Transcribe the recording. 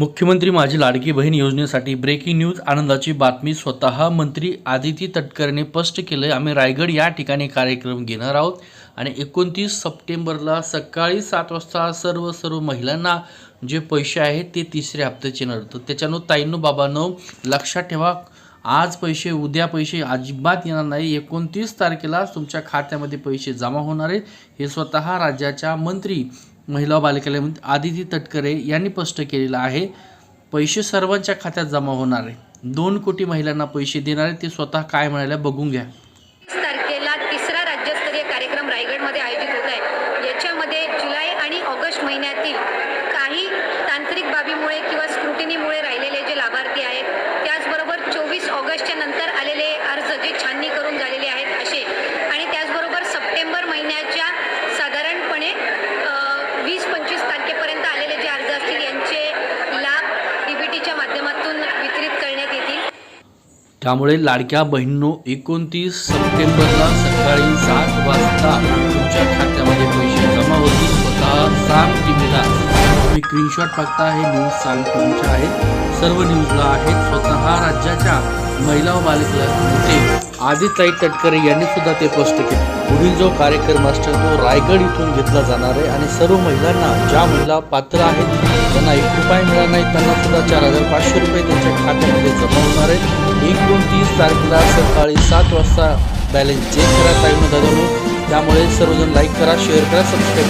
मुख्यमंत्री माझी लाडकी बहीण योजनेसाठी ब्रेकिंग न्यूज आनंदाची बातमी स्वतः मंत्री आदिती तटकरेने स्पष्ट केलं आम्ही रायगड या ठिकाणी कार्यक्रम घेणार आहोत. आणि एकोणतीस सप्टेंबरला सकाळी सात वाजता सर्व सर्व महिलांना जे पैसे आहेत ते तिसऱ्या हप्त्याचे येणार. तर त्याच्यानं ताईंनो बाबांनो लक्षात ठेवा आज पैसे उद्या पैसे अजिबात येणार नाही. एकोणतीस तारखेला तुमच्या खात्यामध्ये पैसे जमा होणार आहेत. हे स्वतः राज्याच्या मंत्री महिला बालिकालय आदिती तटकरे यांनी स्पष्ट केलेलं आहे पैसे सर्वांच्या खात्यात जमा होणार आहे. दोन कोटी महिलांना पैसे देणारे ते स्वतः काय म्हणाल्या बघून घ्या. तारखेला तिसरा राज्यस्तरीय कार्यक्रम रायगडमध्ये आयोजित होत आहे. याच्यामध्ये जुलै आणि ऑगस्ट महिन्यातील काही तांत्रिक बाबीमुळे किंवा स्क्रुटिनीमुळे त्यामुळे लाडक्या बहिणींनो एकोणतीस सप्टेंबरला सकाळी सात वाजता तुमच्या खात्यामध्ये पैसे जमा होतील. स्वतः सांग टीव्हीला तुम्ही स्क्रीनशॉट बघता हे न्यूज सांग टीव्हीच्या आहेत सर्व न्यूजला आहेत. स्वतः राज्याच्या महिला व बालकला आदित्य आदिताई तटकरे यांनी सुद्धा ते स्पष्ट केले. पुढील जो कार्यक्रम असतो तो रायगड इथून घेतला जाणार आहे. आणि सर्व महिलांना ज्या महिला पात्र आहेत त्यांना एक रुपये मिळणार नाही त्यांना सुद्धा चार हजार पाचशे रुपये त्यांच्या खात्यामध्ये जमा होणार आहेत एकोणतीस तारखेला सकाळी सात वाजता बॅलन्स चेक करा टाईम दादा त्यामुळे सर्वजण लाईक करा शेअर करा सबस्क्राईब